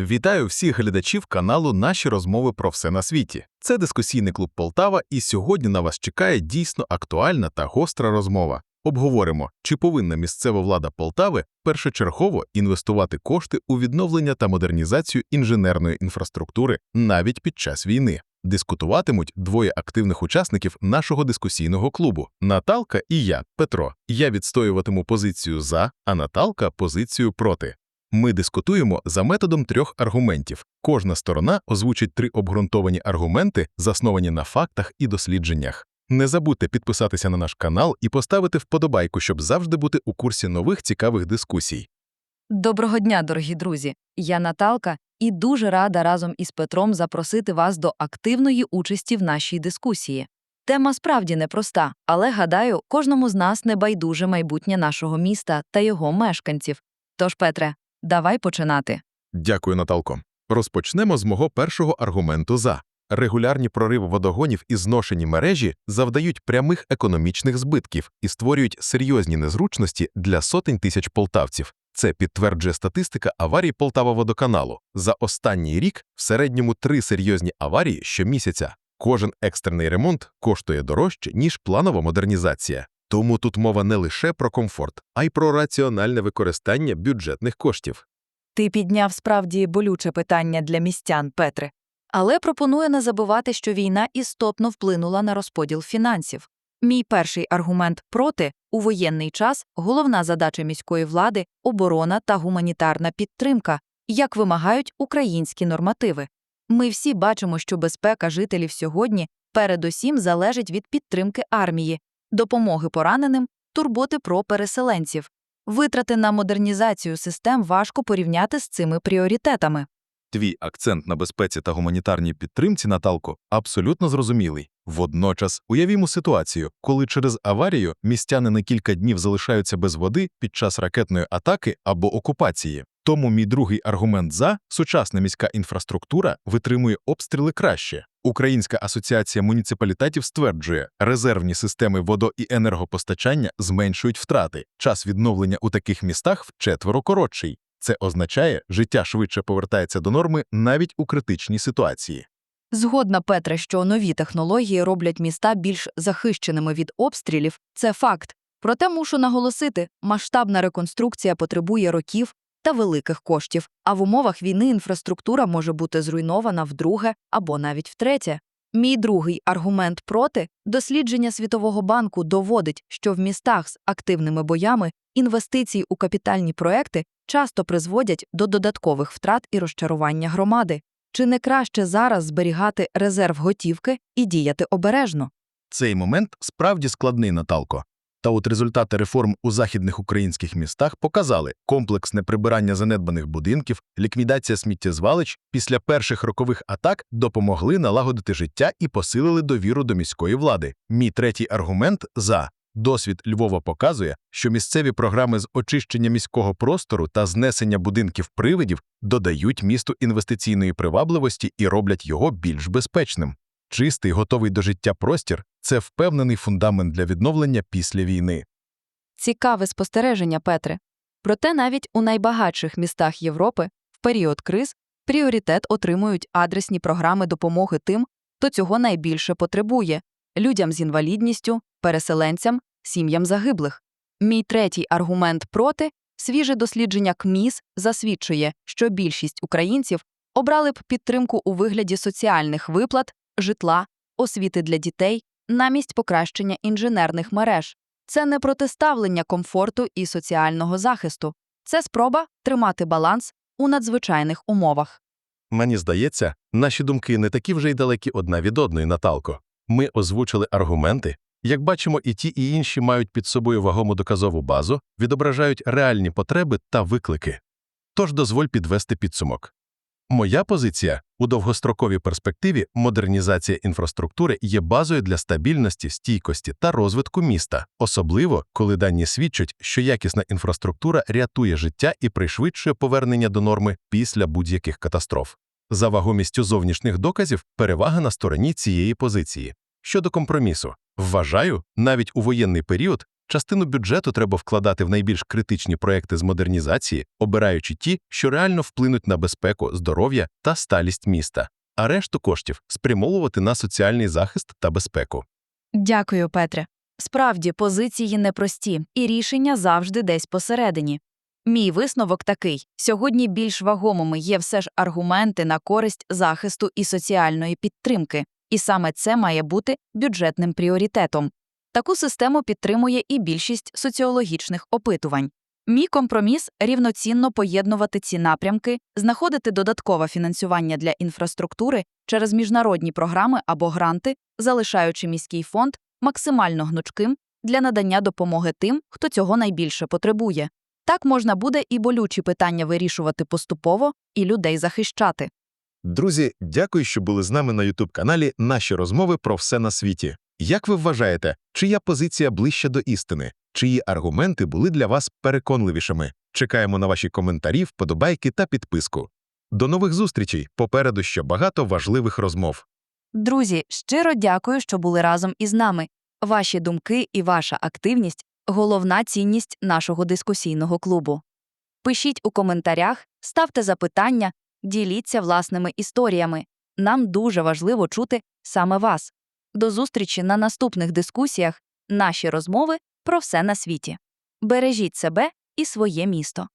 Вітаю всіх глядачів каналу Наші розмови про все на світі. Це дискусійний клуб Полтава, і сьогодні на вас чекає дійсно актуальна та гостра розмова. Обговоримо, чи повинна місцева влада Полтави першочергово інвестувати кошти у відновлення та модернізацію інженерної інфраструктури навіть під час війни. Дискутуватимуть двоє активних учасників нашого дискусійного клубу Наталка і я, Петро. Я відстоюватиму позицію за, а Наталка позицію проти. Ми дискутуємо за методом трьох аргументів. Кожна сторона озвучить три обґрунтовані аргументи, засновані на фактах і дослідженнях. Не забудьте підписатися на наш канал і поставити вподобайку, щоб завжди бути у курсі нових цікавих дискусій. Доброго дня, дорогі друзі! Я Наталка і дуже рада разом із Петром запросити вас до активної участі в нашій дискусії. Тема справді непроста, але гадаю, кожному з нас не байдуже майбутнє нашого міста та його мешканців. Тож, Петре, давай починати. Дякую, Наталко. Розпочнемо з мого першого аргументу за. Регулярні прориви водогонів і зношені мережі завдають прямих економічних збитків і створюють серйозні незручності для сотень тисяч полтавців. Це підтверджує статистика аварій Полтава-водоканалу. За останній рік в середньому три серйозні аварії щомісяця. Кожен екстрений ремонт коштує дорожче, ніж планова модернізація. Тому тут мова не лише про комфорт, а й про раціональне використання бюджетних коштів. Ти підняв справді болюче питання для містян, Петре. Але пропоную не забувати, що війна істотно вплинула на розподіл фінансів. Мій перший аргумент проти у воєнний час головна задача міської влади оборона та гуманітарна підтримка, як вимагають українські нормативи. Ми всі бачимо, що безпека жителів сьогодні передусім залежить від підтримки армії, допомоги пораненим, турботи про переселенців. Витрати на модернізацію систем важко порівняти з цими пріоритетами. Твій акцент на безпеці та гуманітарній підтримці, Наталко, абсолютно зрозумілий. Водночас уявімо ситуацію, коли через аварію містяни на кілька днів залишаються без води під час ракетної атаки або окупації. Тому мій другий аргумент за сучасна міська інфраструктура витримує обстріли краще. Українська асоціація муніципалітетів стверджує, резервні системи водо- і енергопостачання зменшують втрати. Час відновлення у таких містах вчетверо коротший. Це означає, життя швидше повертається до норми навіть у критичній ситуації. Згодна Петре, що нові технології роблять міста більш захищеними від обстрілів, це факт. Проте мушу наголосити, масштабна реконструкція потребує років та великих коштів, а в умовах війни інфраструктура може бути зруйнована вдруге або навіть втретє. Мій другий аргумент проти дослідження Світового банку доводить, що в містах з активними боями інвестиції у капітальні проекти часто призводять до додаткових втрат і розчарування громади. Чи не краще зараз зберігати резерв готівки і діяти обережно? Цей момент справді складний, Наталко. Та от результати реформ у західних українських містах показали комплексне прибирання занедбаних будинків, ліквідація сміттєзвалищ після перших рокових атак допомогли налагодити життя і посилили довіру до міської влади. Мій третій аргумент за досвід Львова показує, що місцеві програми з очищення міського простору та знесення будинків привидів додають місту інвестиційної привабливості і роблять його більш безпечним. Чистий, готовий до життя простір це впевнений фундамент для відновлення після війни. Цікаве спостереження, Петре. Проте навіть у найбагатших містах Європи в період криз пріоритет отримують адресні програми допомоги тим, хто цього найбільше потребує людям з інвалідністю, переселенцям, сім'ям загиблих. Мій третій аргумент проти свіже дослідження КМІС засвідчує, що більшість українців обрали б підтримку у вигляді соціальних виплат, житла, освіти для дітей намість покращення інженерних мереж. Це не протиставлення комфорту і соціального захисту, це спроба тримати баланс у надзвичайних умовах. Мені здається, наші думки не такі вже й далекі одна від одної, Наталко. Ми озвучили аргументи. Як бачимо, і ті, і інші мають під собою вагому доказову базу, відображають реальні потреби та виклики. Тож дозволь підвести підсумок. Моя позиція у довгостроковій перспективі модернізація інфраструктури є базою для стабільності, стійкості та розвитку міста, особливо коли дані свідчать, що якісна інфраструктура рятує життя і пришвидшує повернення до норми після будь-яких катастроф. За вагомістю зовнішніх доказів перевага на стороні цієї позиції. Щодо компромісу, вважаю, навіть у воєнний період Частину бюджету треба вкладати в найбільш критичні проекти з модернізації, обираючи ті, що реально вплинуть на безпеку, здоров'я та сталість міста, а решту коштів спрямовувати на соціальний захист та безпеку. Дякую, Петре. Справді, позиції непрості, і рішення завжди десь посередині. Мій висновок такий: сьогодні більш вагомими є все ж аргументи на користь захисту і соціальної підтримки, і саме це має бути бюджетним пріоритетом. Таку систему підтримує і більшість соціологічних опитувань. Мій компроміс рівноцінно поєднувати ці напрямки, знаходити додаткове фінансування для інфраструктури через міжнародні програми або гранти, залишаючи міський фонд максимально гнучким для надання допомоги тим, хто цього найбільше потребує. Так можна буде і болючі питання вирішувати поступово, і людей захищати. Друзі, дякую, що були з нами на YouTube-каналі Наші розмови про все на світі. Як ви вважаєте, чия позиція ближча до істини? Чиї аргументи були для вас переконливішими? Чекаємо на ваші коментарі, вподобайки та підписку. До нових зустрічей! Попереду ще багато важливих розмов. Друзі, щиро дякую, що були разом із нами. Ваші думки і ваша активність головна цінність нашого дискусійного клубу. Пишіть у коментарях, ставте запитання, діліться власними історіями. Нам дуже важливо чути саме вас. До зустрічі на наступних дискусіях, наші розмови про все на світі. Бережіть себе і своє місто.